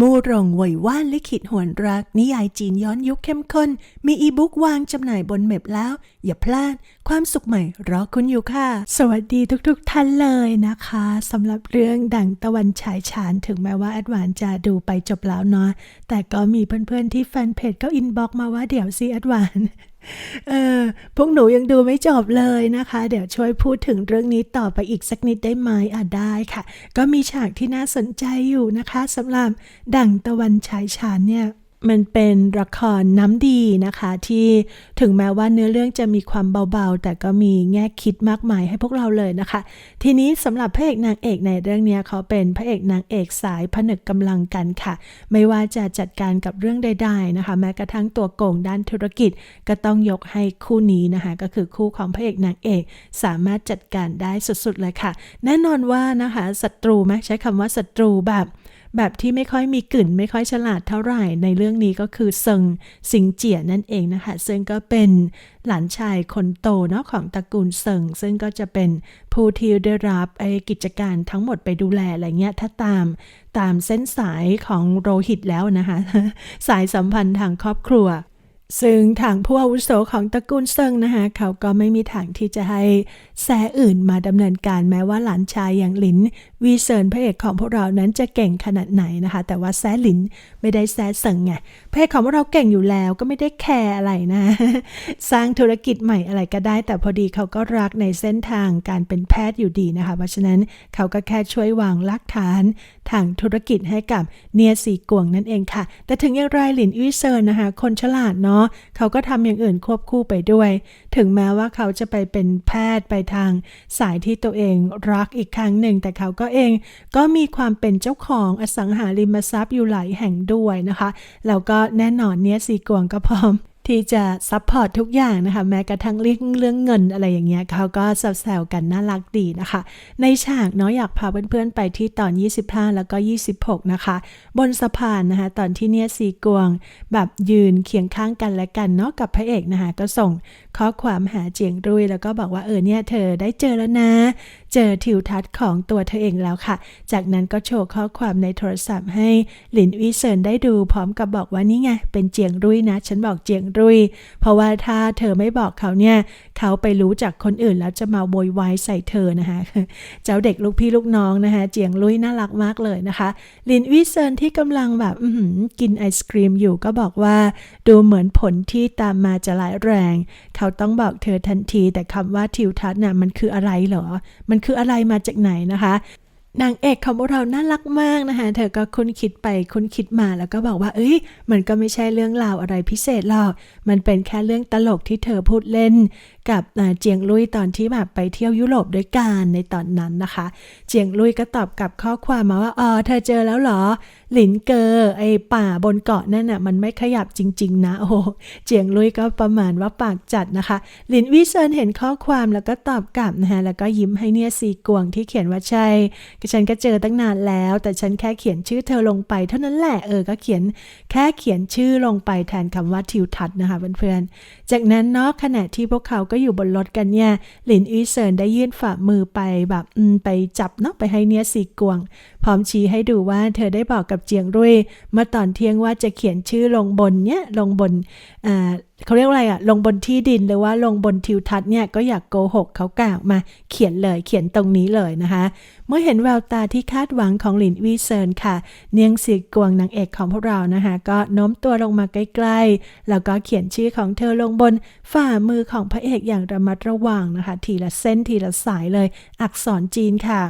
มูหรงไหวยว่านลิขิตหวนรัก นิยายจีนย้อนยุคเข้มข้น มีอีบุ๊กวางจำหน่ายบนเม็บแล้ว อย่าพลาด ความสุขใหม่รอคุณอยู่ค่ะ สวัสดีทุกๆทท่านเลยนะคะสำหรับเรื่องดังตะวันฉายฉานถึงแม้ว่าแอดวานจะดูไปจบแล้วเนาะแต่ก็มีเพื่อนๆที่แฟนเพจก็อินบ็อกมาว่าเดี๋ยวซีแอดวาน เออพวกหนูยังดูไม่จบเลยนะคะ เดี๋ยวช่วยพูดถึงเรื่องนี้ต่อไปอีกสักนิดได้ไหมอะได้ค่ะ ก็มีฉากที่น่าสนใจอยู่นะคะสำหรับดั่งตะวันฉายฉานเนี่ย มันเป็นละครน้ำดีนะคะ ที่ถึงแม้ว่าเนื้อเรื่องจะมีความเบาๆ แต่ก็มีแง่คิดมากมายให้พวกเราเลยนะคะ ทีนี้สำหรับพระเอกนางเอกในเรื่องนี้เขาเป็นพระเอกนางเอกสายผนึกกำลังกันค่ะ ไม่ว่าจะจัดการกับเรื่องใดๆนะคะ แม้กระทั่งตัวโกงด้านธุรกิจก็ต้องยกให้คู่นี้นะคะ ก็คือคู่ของพระเอกนางเอก สามารถจัดการได้สุดๆเลยค่ะ แน่นอนว่านะคะศัตรูไหมใช้คำว่าศัตรูแบบ แบบที่ไม่ค่อยมีกลิ่นไม่ค่อยฉลาดเท่าไหร่ ในเรื่องนี้ก็คือเซิงสิงเจียนั่นเองนะคะ ซึ่งก็เป็นหลานชายคนโตเนาะของตระกูลเซิง ซึ่งก็จะเป็นผู้ที่ได้รับไอ้กิจการทั้งหมดไปดูแลอะไรเงี้ยถ้าตามตามเส้นสายของโรหิตแล้วนะคะ สายสัมพันธ์ทางครอบครัว ซึ่งทางผู้อาวุโสของตระกูลเซิงนะคะเขาก็ไม่มีทางที่จะให้แซ่อื่นมาดำเนินการแม้ว่าหลานชายอย่างหลิน วีเซินพระเอกของพวกเรานั้นจะเก่งขนาดไหนนะคะ แต่ว่าแซ่หลินไม่ได้แซ่เซิงไงพระเอกของพวกเราเก่งอยู่แล้วก็ไม่ได้แคร์อะไรนะ สร้างธุรกิจใหม่อะไรก็ได้ แต่พอดีเขาก็รักในเส้นทางการเป็นแพทย์อยู่ดีนะคะ เพราะฉะนั้นเขาก็แค่ช่วยวางรากฐานทางธุรกิจให้กับเนียสีกวงนั่นเองค่ะ แต่ถึงอย่างไรหลินวิเซินนะคะ คนฉลาดเนาะเขาก็ทำอย่างอื่นควบคู่ไปด้วย ถึงแม้ว่าเขาจะไปเป็นแพทย์ไปทางสายที่ตัวเองรักอีกครั้งหนึ่ง แต่เขาก็เองก็มีความเป็นเจ้าของอสังหาริมทรัพย์อยู่หลายแห่งด้วยนะคะ แล้วก็แน่นอนเนี้ยสีกวงก็พร้อม ที่จะซัพพอร์ตทุกอย่างนะคะ แม้กระทั่งเรื่องเรื่องเงินอะไรอย่างเงี้ยเขาก็แซวๆกันน่ารักดีนะคะ ในฉากเนาะอยากพาเพื่อนๆไปที่ตอน 25 แล้วก็ 26 นะคะ บนสะพานนะคะ ตอนที่เนี่ยซีกวง แบบยืนเคียงข้างกันและกันเนาะกับพระเอกนะคะ ก็ส่งข้อความหาเจียงรุยแล้วก็บอกว่าเออเนี่ยเธอได้เจอแล้วนะ เจอทิวทัศน์ของตัวเธอเองแล้วค่ะ จากนั้นก็โชว์ข้อความในโทรศัพท์ให้หลินวิเซินได้ดูพร้อมกับบอกว่านี่ไง เป็นเจียงรุ่ยนะ ฉันบอกเจียงรุ่ย เพราะว่าถ้าเธอไม่บอกเขาเนี่ย เขาไปรู้จากคนอื่นแล้วจะมาโวยวายใส่เธอนะคะ เจ้าเด็กลูกพี่ลูกน้องนะคะ เจียงลุยน่ารักมากเลยนะคะลินวิเซินที่กำลังแบบอื้อหือกินไอศครีมอยู่ก็บอกว่า ดูเหมือนผลที่ตามมาจะร้ายแรง เขาต้องบอกเธอทันที แต่คำว่าทิวทัศน์น่ะมันคืออะไรเหรอมันคืออะไรมาจากไหนนะคะนางเอกของพวกเราน่ารักมากนะคะ เธอก็คุ้นคิดไปคุ้นคิดมาแล้วก็บอกว่า เอ้ย มันก็ไม่ใช่เรื่องราวอะไรพิเศษหรอก มันเป็นแค่เรื่องตลกที่เธอพูดเล่น กับเจียงลุยตอนที่แบบไปเที่ยวยุโรปด้วยกันในตอนนั้นนะคะ เจียงลุยก็ตอบกลับข้อความมาว่าอ๋อเธอเจอแล้วเหรอ หลินเกอไอป่าบนเกาะนั่นน่ะมันไม่ขยับจริง ๆ นะโอ้เจียงลุยก็ประมาณว่าปากจัดนะคะ หลินวิเซินเห็นข้อความแล้วก็ตอบกลับนะคะแล้วก็ยิ้มให้เนี่ยซีกวงที่เขียนว่าใช่ก็ฉันก็เจอตั้งนานแล้ว แต่ฉันแค่เขียนชื่อเธอลงไป เท่านั้นแหละเออก็เขียนแค่เขียนชื่อลงไปแทนคำว่าทิวทัศน์นะคะเพื่อนๆจากนั้นเนาะขณะที่พวกเขาก็็อยู่บนรถกันเนี่ยหลินอีเซินได้ยื่นฝ่ามือไปแบบไปจับเนาะไปให้เนี่ยสีกวง พร้อมชี้ให้ดูว่าเธอได้บอกกับเจียงรุ่ยเมื่อตอนเที่ยงว่าจะเขียนชื่อลงบนเนี่ยลงบนอ่าเขาเรียกว่าอะไรอะลงบนที่ดินหรือว่าลงบนทิวทัศน์เนี่ยก็อยากโกหกเขากล่าวมาเขียนเลยเขียนตรงนี้เลยนะคะ เมื่อเห็นแววตาที่คาดหวังของหลินวีเซินค่ะ เนียงสีกวงนางเอกของพวกเรานะคะ ก็โน้มตัวลงมาใกล้ๆ แล้วก็เขียนชื่อของเธอลงบนฝ่ามือของพระเอกอย่างระมัดระวังนะคะ ทีละเส้นทีละสายเลย อักษรจีนค่ะ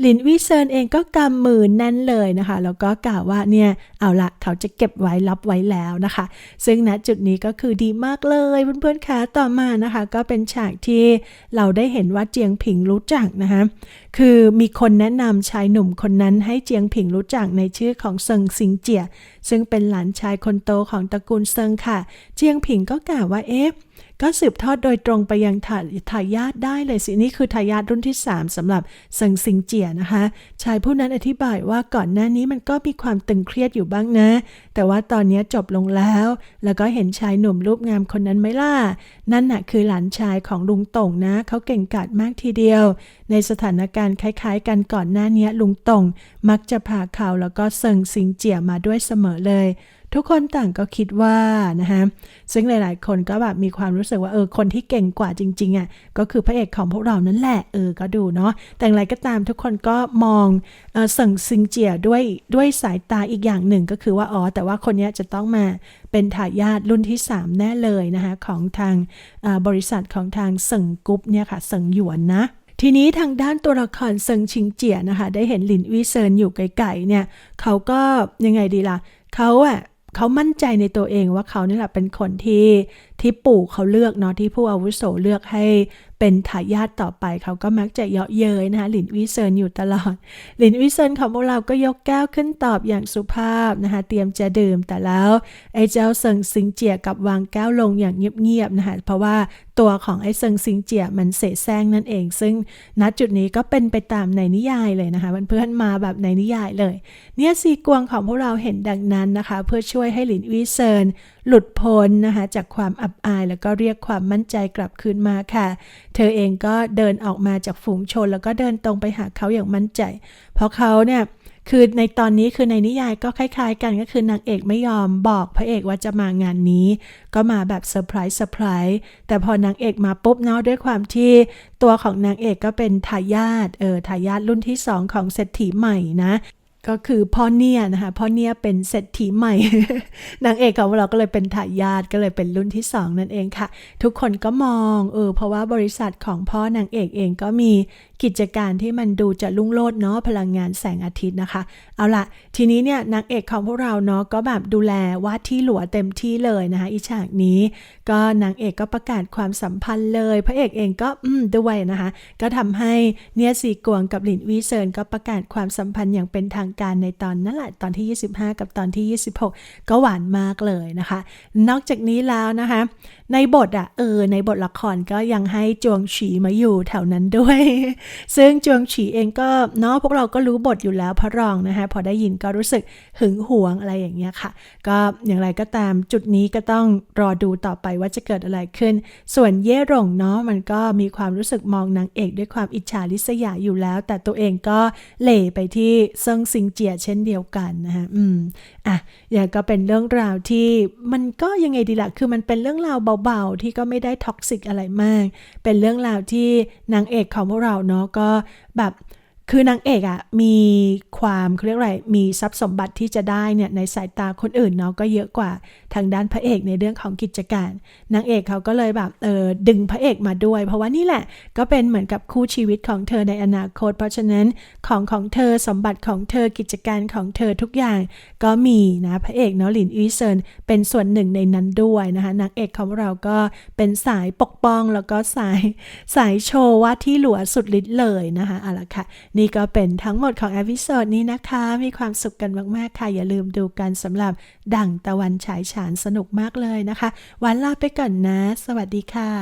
หลินวิเซินเองก็กำมือแน่นเลยนะคะ แล้วก็กล่าวว่าเนี่ยเอาละเขาจะเก็บไว้รับไว้แล้วนะคะ ซึ่งณจุดนี้ก็คือดีมากเลยเพื่อนๆคะต่อมานะคะ ก็เป็นฉากที่เราได้เห็นว่าเจียงผิงรู้จักนะคะคือมีคนแนะนำชายหนุ่มคนนั้นให้เจียงผิงรู้จักในชื่อของเซิงซิงเจีย ซึ่งเป็นหลานชายคนโตของตระกูลเซิงค่ะ เจียงผิงก็กล่าวว่าเอ๊ะ ก็สืบทอดโดยตรงไปยังทายาทได้เลยสิ นี่คือทายาทรุ่นที่ 3สำหรับเซิงซิงเจียนะคะ ชายผู้นั้นอธิบายว่าก่อนหน้านี้มันก็มีความตึงเครียดอยู่บ้างนะ แต่ว่าตอนนี้จบลงแล้ว แล้วก็เห็นชายหนุ่มรูปงามคนนั้นไหมล่ะ นั่นน่ะคือหลานชายของลุงต่งนะ เขาเก่งกาจมากทีเดียว ในสถานการณ์คล้ายๆ กันก่อนหน้านี้ลุงต่งมักจะพาเขาแล้วก็เซิงซิงเจียมาด้วยเสมอเลย ทุกคนต่างก็คิดว่านะคะซึ่งหลาย ๆ คนก็แบบมีความรู้สึกว่าเออคนที่เก่งกว่าจริง ๆอะก็คือพระเอกของพวกเรานั่นแหละเออก็ดูเนาะแต่อย่างไรก็ตามทุกคนก็มองเออเซิงซิงเจียด้วยด้วยสายตาอีกอย่างหนึ่งก็คือว่าอ๋อแต่ว่าคนนี้จะต้องมาเป็นทายาทรุ่นที่ 3 แน่เลยนะคะของทางบริษัทของทางเซิงกุ๊ปเนี่ยค่ะเซิงหยวนนะทีนี้ทางด้านตัวละครเซิงชิงเจียนะคะ ได้เห็นหลินวิเซินอยู่ไกลๆเนี่ย เขาก็ยังไงดีล่ะ เขาอะ เขามั่นใจในตัวเองว่าเขานี่แหละเป็นคนที่ ที่ปู่เขาเลือกเนาะที่ผู้อาวุโสเลือกให้เป็นทายาทต่อไปเขาก็มักจะเยาะเย้ยนะคะหลินวิเซินอยู่ตลอด หลินวิเซินของพวกเราก็ยกแก้วขึ้นตอบอย่างสุภาพนะคะเตรียมจะดื่มแต่แล้วไอ้เจ้าเซิงซิงเจียกับวางแก้วลงอย่างเงียบๆนะคะเพราะว่าตัวของไอ้เซิงซิงเจียมันเสแสร้งนั่นเอง ซึ่งณจุดนี้ก็เป็นไปตามในนิยายเลยนะคะเพื่อนๆมาแบบในนิยายเลย เนี่ยซีกวงของพวกเราเห็นดังนั้นนะคะ เพื่อช่วยให้หลินวิเซินหลุดพ้นนะคะจากความอับอาย แล้วก็เรียกความมั่นใจกลับคืนมาค่ะ เธอเองก็เดินออกมาจากฝูงชน แล้วก็เดินตรงไปหาเขาอย่างมั่นใจ เพราะเขาเนี่ยคือในตอนนี้คือในนิยายก็คล้ายๆ กันก็คือนางเอกไม่ยอมบอกพระเอกว่าจะมางานนี้ ก็มาแบบเซอร์ไพรส์เซอร์ไพรส์แต่พอนางเอกมาปุ๊บเนาะด้วยความที่ตัวของนางเอกก็เป็นทายาทเออทายาทรุ่นที่สองของเศรษฐีใหม่นะ ก็คือพ่อเนี่ยนะคะพ่อเนี่ยเป็นเศรษฐีใหม่ นางเอกของเราก็เลยเป็นทายาทก็เลยเป็นรุ่นที่สองนั่นเองค่ะ ทุกคนก็มองเออเพราะว่าบริษัทของพ่อนางเอกเองก็มีกิจการที่มันดูจะรุ่งโรจน์เนาะพลังงานแสงอาทิตย์นะคะ เอาละทีนี้เนี่ยนางเอกของพวกเราเนาะก็แบบดูแลว่าที่หลัวเต็มที่เลยนะคะอีฉากนี้ ก็นางเอกก็ประกาศความสัมพันธ์เลย พระเอกเองก็อืมด้วยนะคะ ก็ทำให้เนี่ยสีกวงกับหลินวีเซินก็ประกาศความสัมพันธ์อย่างเป็นทางการในตอนนั่นแหละตอนที่ 25 กับตอนที่ 26 ก็หวานมากเลยนะคะ นอกจากนี้แล้วนะคะ ในบทอะเออในบทละครก็ยังให้จวงฉีมาอยู่แถวนั้นด้วย ซึ่งจวงฉีเองก็เนาะพวกเราก็รู้บทอยู่แล้วพระรองนะคะพอได้ยินก็รู้สึกหึงหวงอะไรอย่างเงี้ยค่ะ ก็อย่างไรก็ตามจุดนี้ก็ต้องรอดูต่อไปว่าจะเกิดอะไรขึ้น ส่วนเย่หลงเนาะมันก็มีความรู้สึกมองนางเอกด้วยความอิจฉาริษยาอยู่แล้ว แต่ตัวเองก็เหล่ไปที่เซิงซิงเจียเช่นเดียวกันนะคะอืมอะอย่างก็เป็นเรื่องราวที่มันก็ยังไงดีล่ะ คือมันเป็นเรื่องราวเบาๆ ที่ก็ไม่ได้ท็อกซิกอะไรมาก เป็นเรื่องราวที่นางเอกของพวกเราเนาะก็แบบ คือนางเอกอะ่ะมีความเขาเรียกอะไรมีทรัพย์สมบัติที่จะได้เนี่ยในสายตาคนอื่นเนาะก็เยอะกว่าทางด้านพระเอกในเรื่องของกิจการนางเอกเขาก็เลยแบบเออดึงพระเอกมาด้วย เพราะว่านี่แหละก็เป็นเหมือนกับคู่ชีวิตของเธอในอนาคต เพราะฉะนั้นของของเธอสมบัติของเธอกิจการของเธอทุกอย่าง ก็มีนะพระเอกเนาะหลินอีเซินเป็นส่วนหนึ่งในนั้นด้วยนะคะนางเอกของเราก็เป็นสายปกป้องแล้วก็สายสายโชว์ว่าที่หลัวสุดฤทธิ์เลยนะคะเอาละค่ะนี่ก็เป็นทั้งหมดของอพิโซดนี้นะคะ มีความสุขกันมาก ๆ ค่ะ อย่าลืมดูกันสำหรับดั่งตะวันฉายฉานสนุกมากเลยนะคะ วันลาไปก่อนนะ สวัสดีค่ะ